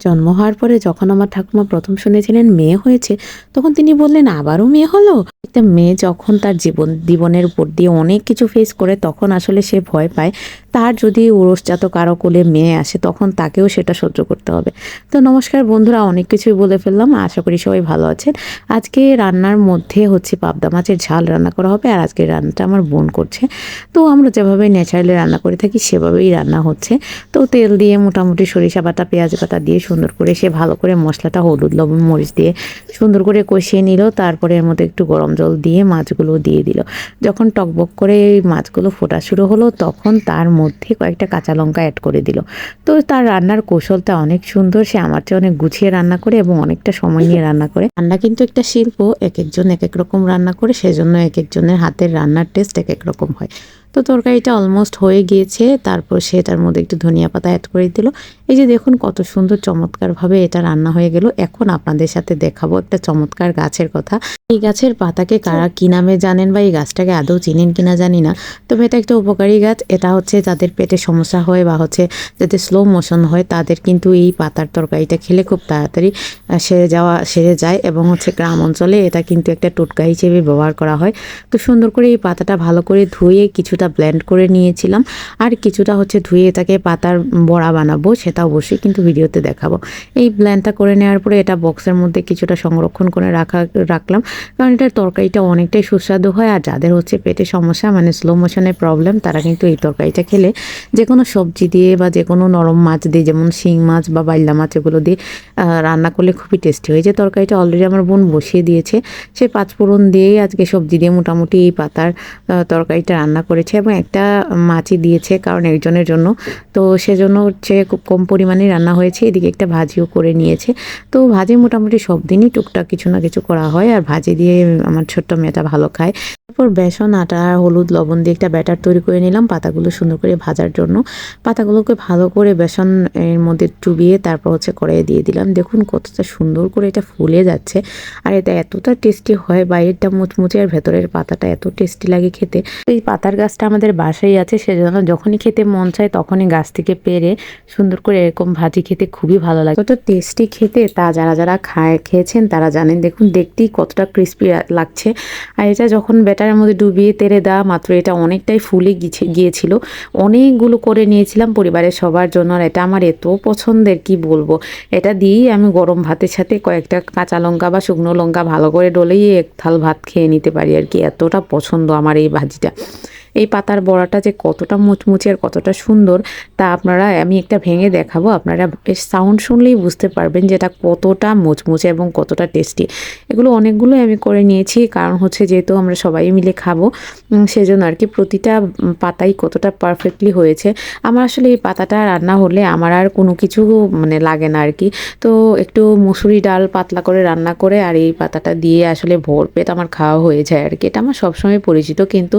জন্ম হওয়ার পরে যখন আমার ঠাকুমা প্রথম শুনেছিলেন মেয়ে হয়েছে, তখন তিনি বললেন, আবারও মেয়ে হলো? একটা মেয়ে যখন তার জীবন, জীবনের উপর দিয়ে অনেক কিছু ফেস করে, তখন আসলে সে ভয় পায়। তার যদি ওরসজাত কারও কোলে মেয়ে আসে, তখন তাকেও সেটা সহ্য করতে হবে। তো নমস্কার বন্ধুরা, অনেক কিছুই বলে ফেললাম। আশা করি সবাই ভালো আছেন। আজকে রান্নার মধ্যে হচ্ছে পাবদা মাছের ঝাল রান্না করা হবে, আর আজকে রান্নাটা আমার বোন করছে। তো আমরা যেভাবে ন্যাচারালি রান্না করে থাকি, সেভাবেই রান্না হচ্ছে। তো তেল দিয়ে মোটামুটি সরিষা বাটা, পেঁয়াজ বাটা দিয়ে সুন্দর করে সে ভালো করে মশলাটা হলুদ, লবণ, মরিচ দিয়ে সুন্দর করে কষিয়ে নিল। তারপরে এর মধ্যে একটু গরম জল দিয়ে মাছগুলো দিয়ে দিল। যখন টকবক করে মাছগুলো ফোটা শুরু হলো, তখন তার মধ্যে কয়েকটা কাঁচা লঙ্কা অ্যাড করে দিল। তো তার রান্নার কৌশলটা অনেক সুন্দর, সে আমার চেয়ে অনেক গুছিয়ে রান্না করে এবং অনেকটা সময় নিয়ে রান্না করে। রান্না কিন্তু একটা শিল্প এক একজন এক এক রকম রান্না করে, সেজন্য এক একজনের হাতের রান্নার টেস্ট এক এক রকম হয়। তো তরকারিটা অলমোস্ট হয়ে গিয়েছে, তারপর সে সেটার মধ্যে একটু ধনিয়া পাতা অ্যাড করে দিল। এই যে দেখুন কত সুন্দর চমৎকারভাবে এটা রান্না হয়ে গেল। এখন আপনাদের সাথে দেখাবো একটা চমৎকার গাছের কথা। এই গাছের পাতাকে কারা কি নামে জানেন বা এই গাছটাকে আদৌ চিনেন কিনা জানি না। তবে এটা একটা উপকারী গাছ। এটা হচ্ছে যাদের পেটে সমস্যা হয় বা হচ্ছে যাদের স্লো মোশন হয়, তাদের কিন্তু এই পাতার তরকারিটা খেলে খুব তাড়াতাড়ি সেরে যাওয়া, সেরে যায় এবং হচ্ছে গ্রাম অঞ্চলে এটা কিন্তু একটা টোটকা হিসেবে ব্যবহার করা হয়। তো সুন্দর করে এই পাতাটা ভালো করে ধুয়ে কিছুটা ব্লেন্ড করে নিয়েছিলাম। আর কিছুটা হচ্ছে ধুয়ে এটাকে পাতার বড়া বানাবো, সেটা অবশ্যই কিন্তু ভিডিওতে দেখাবো। এই ব্লেন্ডটা করে নেওয়ার পরে এটা বক্সের মধ্যে কিছুটা সংরক্ষণ করে রাখা, রাখলাম। কারণ এটার তরকারিটা অনেকটাই সুস্বাদু হয় আর যাদের হচ্ছে পেটে সমস্যা মানে স্লো মোশনের প্রবলেম তারা কিন্তু এই তরকারিটা খেলে। যে কোনো সবজি দিয়ে বা যে কোনো নরম মাছ দিয়ে, যেমন শিং মাছ বা বাইলা মাছ, এগুলো দিয়ে রান্না করলে খুবই টেস্টি হয়। যে তরকারিটা অলরেডি আমার বোন বসিয়ে দিয়েছে, সে পাঁচফোড়ন দিয়েই আজকে সবজি দিয়ে মোটামুটি এই পাতার তরকারিটা রান্না করেছে। এবং একটা মাছই দিয়েছে কারণ একজনের জন্য। তো সেজন্য হচ্ছে খুব কম পরিমাণে রান্না হয়েছে। এদিকে একটা ভাজিও করে নিয়েছে। তো ভাজি মোটামুটি সব দিনই টুকটাক কিছু না কিছু করা হয় আর ভাজি দিয়ে আমার ছোট্ট মেয়েটা ভালো খায়। তারপর বেসন, আটা, হলুদ, লবণ দিয়ে একটা ব্যাটার তৈরি করে নিলাম পাতাগুলো সুন্দর করে ভাজার জন্য। পাতাগুলোকে ভালো করে বেসন এর মধ্যে চুবিয়ে তারপর হচ্ছে কড়াইয়ে দিয়ে দিলাম। দেখুন কতটা সুন্দর করে এটা ফুলে যাচ্ছে। আর এটা এতটা টেস্টি হয়, বাইরেরটা মুচমুচে আর ভেতরের পাতাটা এত টেস্টি লাগে খেতে। এই পাতার গাছটা আমাদের বাসায় আছে, সেজন্য যখনই খেতে মন চায় তখনই গাছ থেকে পেরে সুন্দর করে এরকম ভাজি খেতে খুবই ভালো লাগে। কত টেস্টি খেতে তা যারা যারা খায়, খেয়েছেন তারা জানেন। দেখুন, দেখতেই কতটা ক্রিস্পি লাগছে। আর এটা যখন ব্যাটারের মধ্যে ডুবিয়ে তেরে দেওয়া, মাত্র এটা অনেকটাই ফুলে গিয়েছিল। অনেকগুলো করে নিয়েছিলাম পরিবারের সবার জন্য, আর এটা আমার এত পছন্দের, কি বলব? এটা দিয়েই আমি গরম ভাতের সাথে কয়েকটা কাঁচা লঙ্কা বা শুকনো লঙ্কা ভালো করে ডলেই এক থাল ভাত খেয়ে নিতে পারি আর কি। এতটা পছন্দ আমার এই ভাজিটা। এই পাতার বড়াটা যে কতটা মুচমুচে আর কতটা সুন্দর, তা আপনারা, আমি একটা ভেঙে দেখাবো। আপনারা সাউন্ড শুনলেই বুঝতে পারবেন যে এটা কতটা মুচমুচে এবং কতটা টেস্টি এগুলো অনেকগুলোই আমি করে নিয়েছি, কারণ হচ্ছে যেহেতু আমরা সবাই মিলে খাব সেজন্য আর কি প্রতিটা পাতাই কতটা পারফেক্টলি হয়েছে। আমার আসলে এই পাতাটা রান্না হলে আমার আর কোনো কিছু মানে লাগে না আর কি। তো একটু মুসুরি ডাল পাতলা করে রান্না করে আর এই পাতাটা দিয়ে আসলে ভোর পেট আমার খাওয়া হয়ে যায় আর কি। এটা আমার সবসময় পরিচিত, কিন্তু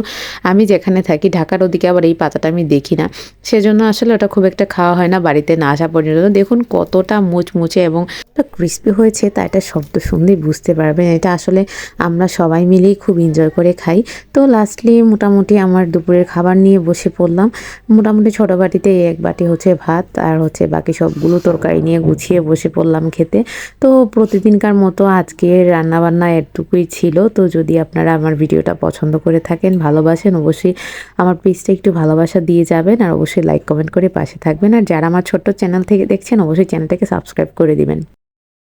আমি যেখানে থাকি, ঢাকার ওদিকে আবার এই পাতাটা আমি দেখি না। সেজন্য আসলে ওটা খুব একটা খাওয়া হয় না বাড়িতে না আসা পর্যন্ত। দেখুন কতটা মুচমুচে এবং ক্রিস্পি হয়েছে তা এটা শব্দ শুনলেই বুঝতে পারবেন। এটা আসলে আমরা সবাই মিলেই খুব এনজয় করে খাই। তো লাস্টলি মোটামুটি আমার দুপুরের খাবার নিয়ে বসে পড়লাম। মোটামুটি ছোটো বাটিতে এক বাটি হচ্ছে ভাত আর হচ্ছে বাকি সবগুলো তরকারি নিয়ে গুছিয়ে বসে পড়লাম খেতে। তো প্রতিদিনকার মতো আজকে রান্নাবান্না এটুকুই ছিল। তো যদি আপনারা আমার ভিডিওটা পছন্দ করে থাকেন, ভালোবাসেন, অবশ্যই আমার পেজটা একটু ভালোবাসা দিয়ে যাবেন আর অবশ্যই লাইক কমেন্ট করে পাশে থাকবেন। আর যারা আমার ছোট্ট চ্যানেল থেকে দেখছেন, অবশ্যই চ্যানেলটাকে সাবস্ক্রাইব করে দিবেন।